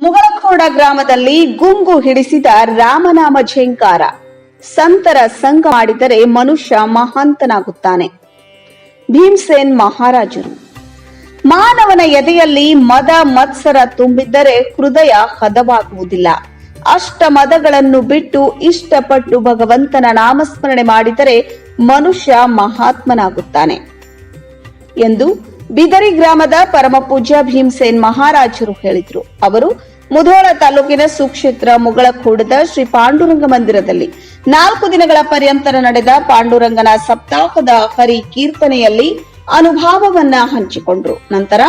ಕುಲಗೋಡ ಗ್ರಾಮದಲ್ಲಿ ಗುಂಗು ಹಿಡಿಸಿದ ರಾಮನಾಮ ಝೇಂಕಾರ. ಸಂತರ ಸಂಘ ಮಾಡಿದರೆ ಮನುಷ್ಯ ಮಹಾಂತನಾಗುತ್ತಾನೆ. ಭೀಮಸೇನ್ ಮಹಾರಾಜರು. ಮಾನವನ ಎದೆಯಲ್ಲಿ ಮದ ಮತ್ಸರ ತುಂಬಿದ್ದರೆ ಹೃದಯ ಹದವಾಗುವುದಿಲ್ಲ. ಅಷ್ಟ ಮದಗಳನ್ನು ಬಿಟ್ಟು ಇಷ್ಟಪಟ್ಟು ಭಗವಂತನ ನಾಮಸ್ಮರಣೆ ಮಾಡಿದರೆ ಮನುಷ್ಯ ಮಹಾತ್ಮನಾಗುತ್ತಾನೆ. ಎಂದು ಬಿದರಿ ಗ್ರಾಮದ ಪರಮಪೂಜ್ಯ ಭೀಮಸೇನ್ ಮಹಾರಾಜರು ಹೇಳಿದರು. ಅವರು ಮುಧೋಳ ತಾಲೂಕಿನ ಸುಕ್ಷೇತ್ರ ಮುಗಳಖೂಡದ ಶ್ರೀ ಪಾಂಡುರಂಗ ಮಂದಿರದಲ್ಲಿ ನಾಲ್ಕು ದಿನಗಳ ಪರ್ಯಂತರ ನಡೆದ ಪಾಂಡುರಂಗನ ಸಪ್ತಾಹದ ಹರಿ ಕೀರ್ತನೆಯಲ್ಲಿ ಅನುಭಾವವನ್ನ ಹಂಚಿಕೊಂಡ್ರು. ನಂತರ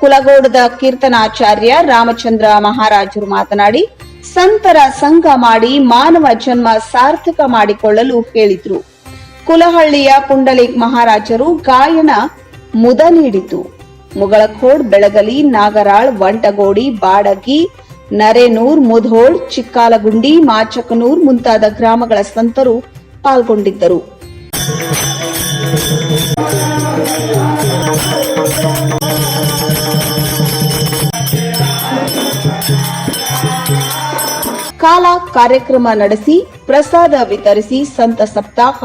ಕುಲಗೋಡದ ಕೀರ್ತನಾಚಾರ್ಯ ರಾಮಚಂದ್ರ ಮಹಾರಾಜರು ಮಾತನಾಡಿ, ಸಂತರ ಸಂಘ ಮಾಡಿ ಮಾನವ ಜನ್ಮ ಸಾರ್ಥಕ ಮಾಡಿಕೊಳ್ಳಲು ಹೇಳಿದ್ರು. ಕುಲಹಳ್ಳಿಯ ಪುಂಡಲಿಕ್ ಮಹಾರಾಜರು ಗಾಯನ ಮುದ ನೀಡಿತು. ಮುಗಳಖೋಡ್ ಬೆಳಗಲಿ, ನಾಗರಾಳ್, ವಂಟಗೋಡಿ, ಬಾಡಗಿ, ನರೇನೂರ್, ಮುಧೋಳ್, ಚಿಕ್ಕಾಲಗುಂಡಿ, ಮಾಚಕನೂರ್ ಮುಂತಾದ ಗ್ರಾಮಗಳ ಸಂತರು ಪಾಲ್ಗೊಂಡಿದ್ದರು. ಕಾಲ ಕಾರ್ಯಕ್ರಮ ನಡೆಸಿ, ಪ್ರಸಾದ ವಿತರಿಸಿ, ಸಂತ ಸಪ್ತಾಹ